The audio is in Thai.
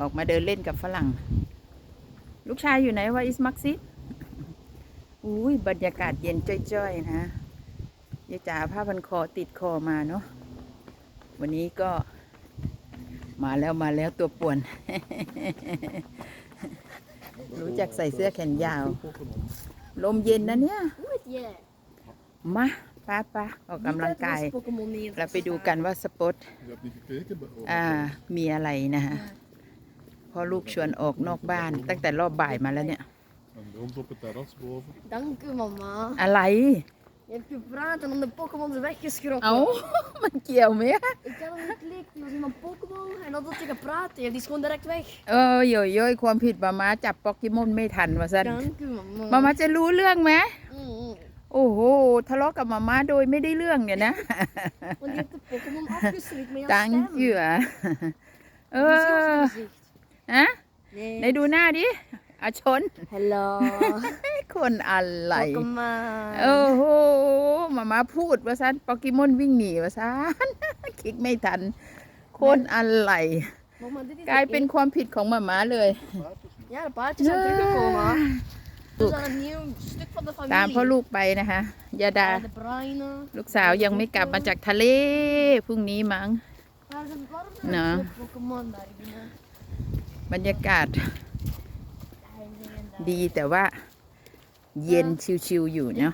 ออกมาเดินเล่นกับฝรั่ง ลูกชายอยู่ไหนวะอิสมักซิอุ้ยบรรยากาศเย็นจ้อยๆนะยายจ๋าผ้าพันคอติดคอมาเนาะวันนี้ก็ มาแล้วมาแล้วตัวป่วน รู้จักใส่เสื้อแขนยาว ลมเย็นนะเนี่ย Hoe heet jij? มาป้าป้าออกกำลังกาย Niet uit de Pokémon niet. เราไปดูกันว่าสปอต Je hebt niet gekeken? bij- oh, อ่ามีอะไรนะฮะ พ่อลูกชวนออกนอกบ้าน ตั้งแต่รอบบ่ายมาแล้วเนี่ย En bij ons op het terras boven. Dank u, mama. อะไร Je hebt gepraat en dan de Pokémon is weggeschrokken. เอา มันเกี่ยวไหมอะ Ik had hem geklikt, die was in mijn Pokémon en dan had hij gepraat. Die is gewoon direct weg. เออโยโย่ความผิดมามาจับโปเกมอนไม่ทันว่าสั้น Dank u, mama. มามาจะรู้เรื่องไหม Mm, โอ้โห ทะเลาะกับมาม่าโดยไม่ได้เรื่องเนี่ยนะ Want die heeft de Pokémon afgeschrikt met jouw ตัง stem. เยื่อเอ Dat is อ jouw gezicht. ฮะ Nee. ไหนดูหน้าดิอาชน Hello. คนอะไร Pokémon. โอ้โหมามาพูดว่าซันโปเกมอนวิ่งหนีว่าซันคลิกไม่ทัน คนอะไร Mama, dit is กลาย de เป็น een- ความผิดของมาม่าเลย Ja, de paardjes zijn teruggekomen. Dat is een nieuw stuk van de ตามพ่อ familie. ลูกไปนะคะยาดา Ja, de bruine. ลูกสาวยังไม่กลับมาจากทะเลพรุ่งนี้มั้ง Waar zijn waarom zijn Nou. er veel Pokémon daar binnen? บรรยากาศ Daar zijn daar. ดีแต่ว่าเย็นชิวๆอยู่เนาะ